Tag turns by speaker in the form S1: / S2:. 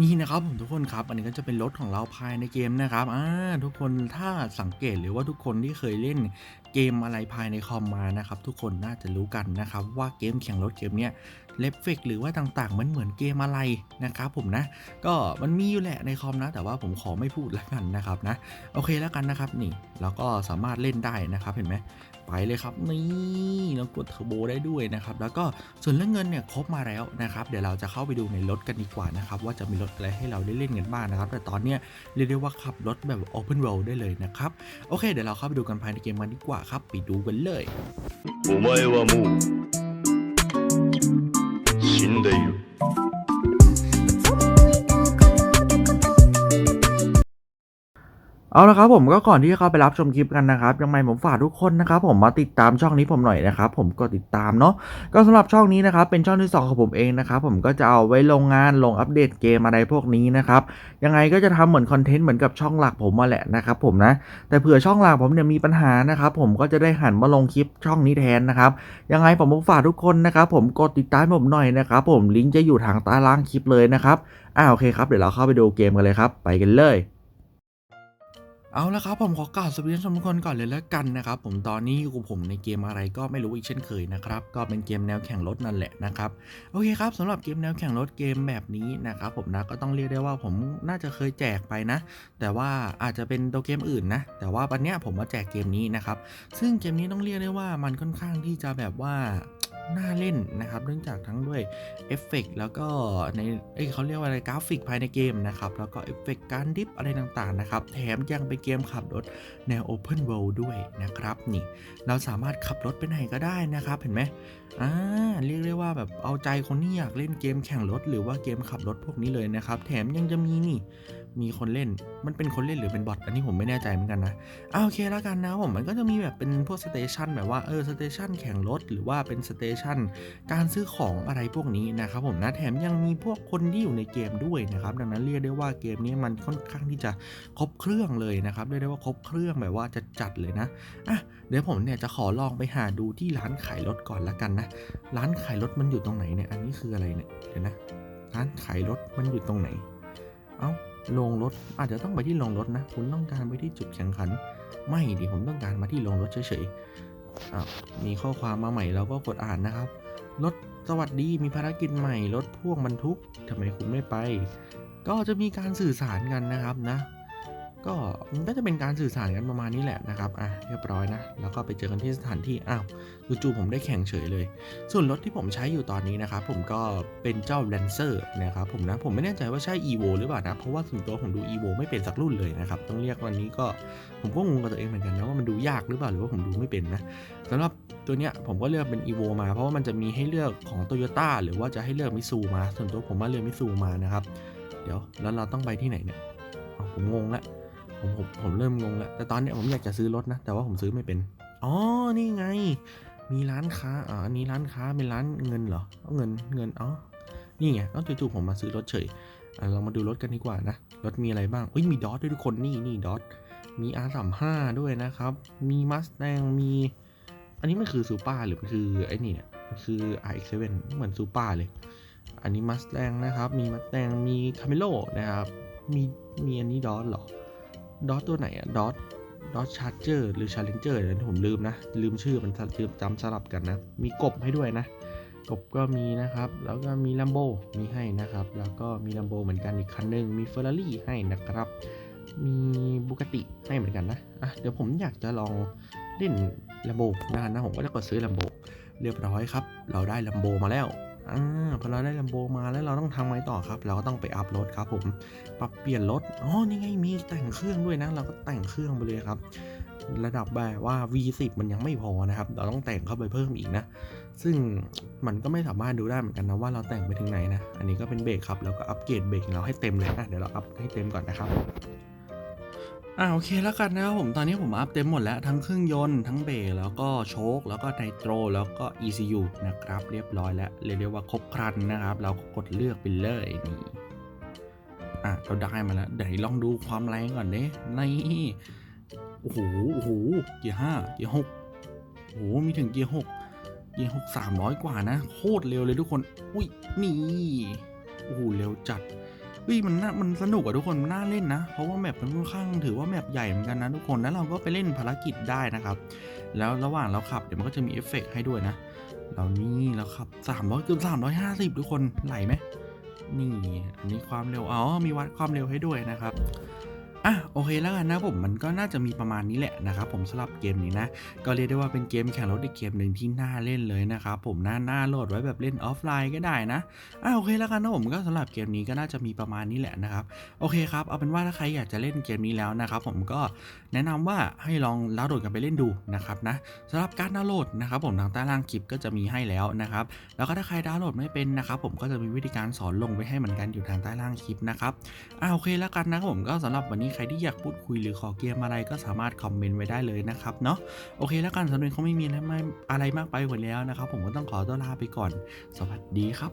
S1: นี่นะครับผมทุกคนครับ อันนี้ก็จะเป็นรถของเราภายในเกมนะครับอ่าทุกคนถ้าสังเกตหรือว่าทุกคนที่เคยเล่นเกมอะไรภายในคอมมานะครับทุกคนน่าจะรู้กันนะครับว่าเกมแข่งรถเกมเนี้ยเลฟเฟกหรือว่าต่างๆมันเหมือนเกมอะไรนะครับผมนะ ก็มันมีอยู่แหละในคอมนะ แต่ว่าผมขอไม่พูดแล้วกันนะครับนะโอเคแล้วกันนะครับนี่เราก็สามารถเล่นได้นะครับเห็นไหมไปเลยครับนี่เรากดเทอร์โบได้ด้วยนะครับแล้วก็ส่วนเรื่องเงินเนี่ยครบมาแล้วนะครับเดี๋ยวเราจะเข้าไปดูในรถกันดีกว่านะครับว่าจะมีรถอะไรให้เราได้เล่นกันบ้างนะครับแต่ตอนเนี้ยเรียกได้ว่าขับรถแบบ Open World ได้เลยนะครับโอเค เดี๋ยวเราเข้าไปดูกันภายในเกมกันดีกว่าครับไปดูกันเลย
S2: お前はもう死んでいる
S1: เอาละครับผมก็ก่อนที่จะเข้าไปรับชมคลิปกันนะครับยังไงผมฝากทุกคนนะครับผมมาติดตามช่องนี้ผมหน่อยนะครับผมก็ติดตามเนาะก็สำหรับช่องนี้นะครับเป็นช่องที่สองของผมเองนะครับผมก็จะเอาไว้ลงงานลงอัปเดตเกมอะไรพวกนี้นะครับยังไงก็จะทำเหมือนคอนเทนต์เหมือนกับช่องหลักผมมาแหละนะครับผมนะแต่เผื่อช่องหลักผมเนี่ยมีปัญหานะครับผมก็จะได้หันมาลงคลิปช่องนี้แทนนะครับยังไงผมฝากทุกคนนะครับผมกดติดตามผมหน่อยนะครับผมลิงก์จะอยู่ทางใต้ล่างคลิปเลยนะครับอ่าโอเคครับเดี๋ยวเราเข้าไปดูเกมกันเลยครับไปกันเลย เอาละครับผมขอกล่าวสวัสดีท่านผู้ชมทุกคนก่อนเลยแล้วกันนะครับผมตอนนี้อยู่กับผมในเกมอะไรก็ไม่รู้อีกเช่นเคยนะครับก็เป็นเกมแนวแข่งรถนั่นแหละนะครับโอเคครับสำหรับเกมแนวแข่งรถเกมแบบนี้นะครับผมนะก็ต้องเรียกได้ว่าผมน่าจะเคยแจกไปนะ แต่ว่าอาจจะเป็นตัวเกมอื่นนะแต่ว่าวันเนี้ยผมมาแจกเกมนี้นะครับซึ่งเกมนี้ต้องเรียกได้ว่ามันค่อนข้างที่จะแบบว่า น่าเล่นนะครับ เนื่องจากทั้งด้วยเอฟเฟกต์แล้วก็ในเอ้เขาเรียกว่าอะไรกราฟิกภายในเกมนะครับ แล้วก็เอฟเฟกต์การดิฟอะไรต่างๆนะครับ แถมยังเป็นเกมขับรถแนว Open World ด้วยนะครับนี่ เราสามารถขับรถไปไหนก็ได้นะครับเห็นไหมอ่าเรียกได้ว่าแบบเอาใจคนที่อยากเล่นเกมแข่งรถ หรือว่าเกมขับรถพวกนี้เลยนะครับ แถมยังจะมีนี่มีคนเล่น มันเป็นคนเล่นหรือเป็นบอทอันนี้ผมไม่แน่ใจเหมือนกันนะอ่าโอเคแล้วกันนะผมมันก็จะมีแบบเป็นพวกสเตชันแบบว่าเออสเตชันแข่งรถหรือว่าเป็นสเตชันการซื้อของอะไรพวกนี้นะครับผมนะแถมยังมีพวกคนที่อยู่ในเกมด้วยนะครับดังนั้นเรียกได้ว่าเกมนี้มันค่อนข้างที่จะครบเครื่องเลยนะครับเรียกได้ว่าครบเครื่องแบบว่าจะจัดเลยนะอะเดี๋ยวผมเนี่ยจะขอลองไปหาดูที่ร้านขายรถก่อนละกันนะร้านขายรถมันอยู่ตรงไหนเนี่ยอันนี้คืออะไรเนี่ยเดี๋ยวนะร้านขายรถมันอยู่ตรงไหน เอ้า โรงรถอาจจะต้องไปที่โรงรถนะ คุณต้องการไปที่จุดแข่งขัน ไม่ดิผมต้องการมาที่โรงรถเฉยๆมีข้อความมาใหม่เราก็กดอ่านนะครับ รถสวัสดีมีภารกิจใหม่ รถพ่วงบรรทุกทำไมคุณไม่ไป ก็จะมีการสื่อสารกันนะครับนะ ก็มันก็จะเป็นการสื่อสารกันประมาณนี้แหละนะครับ อะเรียบร้อยนะ แล้วก็ไปเจอกันที่สถานที่ อ้าวจู่ๆผมได้แข่งเฉยเลย ส่วนรถที่ผมใช้อยู่ตอนนี้นะครับ ผมก็เป็นเจ้า Lancer นะครับผมนะ ผมไม่แน่ใจว่าใช่ Evo หรือเปล่านะ เพราะว่าส่วนตัวผมดู Evo ไม่เป็นสักรุ่นเลยนะครับ ต้องเรียกวันนี้ก็ ผมก็งงกับตัวเองเหมือนกันนะว่ามันดูยากหรือเปล่าหรือว่าผมดูไม่เป็นนะสำหรับตัวเนี้ยผมก็เลือกเป็น Evo มา เพราะว่ามันจะมีให้เลือกของ Toyota หรือว่าจะให้เลือกมิซูมา ส่วนตัวผมว่าเลือกมิซูมานะครับ เดี๋ยวแล้วเราต้องไปที่ไหนเนี่ยผมงงละ ผมผมผมเริ่มงงและแต่ตอนเนี้ยผมอยากจะซื้อรถนะ แต่ว่าผมซื้อไม่เป็นอ๋อนี่ไง มีร้านค้าอ่าอันนี้ร้านค้าเป็นร้านเงินเหรอเงินเงินอ๋อนี่ไงแล้วจู่ๆผมมาซื้อรถเฉยอะเรามาดูรถกันดีกว่านะรถมีอะไรบ้างเอ้ยมีดอทด้วยทุกคนนี่นี่ดอทมี R35 ด้วยนะครับ มีมัสแตงมี อันนี้มันคือซูเปอร์หรือมันคือไอ้นี่เนี่ยมันคือ RX7 เหมือนซูเปอร์เลย อันนี้มัสแตงนะครับ มีมัสแตงมีคาเมโลนะครับ มีมีอันนี้ดอทเหรอ ดอทตัวไหนอะดอทดอ g ชาร์เจอร์หรือชาเลนเจอร์เนี่ยวผมลืมนะ ลืมชื่อมันลืมจำสลับกันนะ มีกบให้ด้วยนะ กบก็มีนะครับ แล้วก็มีลัมโบมีให้นะครับ แล้วก็มีลัมโบเหมือนกันอีกคันหนึ่งมีเฟอร์รารี่ให้นะครับ มีบุกติให้เหมือนกันนะอะเดี๋ยวผมอยากจะลองเล่นลัมโบนะนะผมก็จะกดซื้อลัมโบเรียบร้อยครับ เราได้ลัมโบมาแล้ว อ่าพอเราได้ลัมโบมาแล้วเราต้องทำไงต่อครับ เราก็ต้องไปอัพรถครับผม ปรับเปลี่ยนรถ อ๋อ นี่ไงมีแต่งเครื่องด้วยนะ เราก็แต่งเครื่องไปเลยครับ ระดับแบบว่า V10 มันยังไม่พอนะครับ เราต้องแต่งเข้าไปเพิ่มอีกนะ ซึ่งมันก็ไม่สามารถดูได้เหมือนกันนะว่าเราแต่งไปถึงไหนนะ อันนี้ก็เป็นเบรกครับ แล้วก็อัปเกรดเบรกของเราให้เต็มเลยนะ เดี๋ยวเราอัพให้เต็มก่อนนะครับ อ่าโอเคแล้วกันนะครับผมตอนนี้ผมอัพเต็มหมดแล้วทั้งเครื่องยนต์ทั้งเบรกแล้วก็โชคแล้วก็ไนโตรแล้วก็ ECU นะครับเรียบร้อยแล้วเรียกว่าครบครันนะครับ เราก็กดเลือกไปเลยนี่อะเราได้มาแล้วเดี๋ยวลองดูความแรงก่อนเด้นี่โอ้โหโอ้โหเกียร์ห้าเกียร์หกโอ้โหมีถึงเกียร์หกเกียร์หกสามร้อยกว่านะ โคตรเร็วเลยทุกคน อุ้ยนี่โอ้โหเร็วจัด เฮ้ยมันน่ามันสนุกอะทุกคนมันน่าเล่นนะ เพราะว่าแมปมันค่อนข้างถือว่าแมปใหญ่เหมือนกันนะทุกคนแล้วเราก็ไปเล่นภารกิจได้นะครับ แล้วระหว่างเราขับเดี๋ยวมันก็จะมีเอฟเฟกต์ให้ด้วยนะเรานี่เราขับ300เกือบ350 ทุกคนไหลไหมนี่อันนี้ความเร็วอ๋อมีวัดความเร็วให้ด้วยนะครับ อะโอเคแล้วกันนะผมมันก็น่าจะมีประมาณนี้แหละนะครับผมสำหรับเกมนี้นะก็เรียกได้ว่าเป็นเกมแข่งรถอีกเกมหนึ่งที่น่าเล่นเลยนะครับผมน่าน่าโหลดไว้แบบเล่นออฟไลน์ก็ได้นะอะโอเคแล้วกันนะผมก็สำหรับเกมนี้ก็น่าจะมีประมาณนี้แหละนะครับโอเคครับเอาเป็นว่าถ้าใครอยากจะเล่นเกมนี้แล้วนะครับผมก็แนะนำว่าให้ลองดาวน์โหลดกันไปเล่นดูนะครับนะสำหรับการดาวน์โหลดนะครับผมทางใต้ล่างคลิปก็จะมีให้แล้วนะครับแล้วก็ถ้าใครดาวน์โหลดไม่เป็นนะครับผมก็จะมีวิธีการสอนลงไว้ให้เหมือนกันอยู่ทางใต้ล่างคลิปนะครับอ่าโอเคแล้วกันนะผมก็สำหรับวันนี้รที่อยากพูดคุยหรือขอเกมอะไรก็สามารถคอมเมนต์ไว้ได้เลยนะครับเนาะโอเคแล้วกันสำหรับวันนี้เขาไม่มีอะไรมากไปกว่าแล้วนะครับ ผมก็ต้องขอตัวลาไปก่อน สวัสดีครับ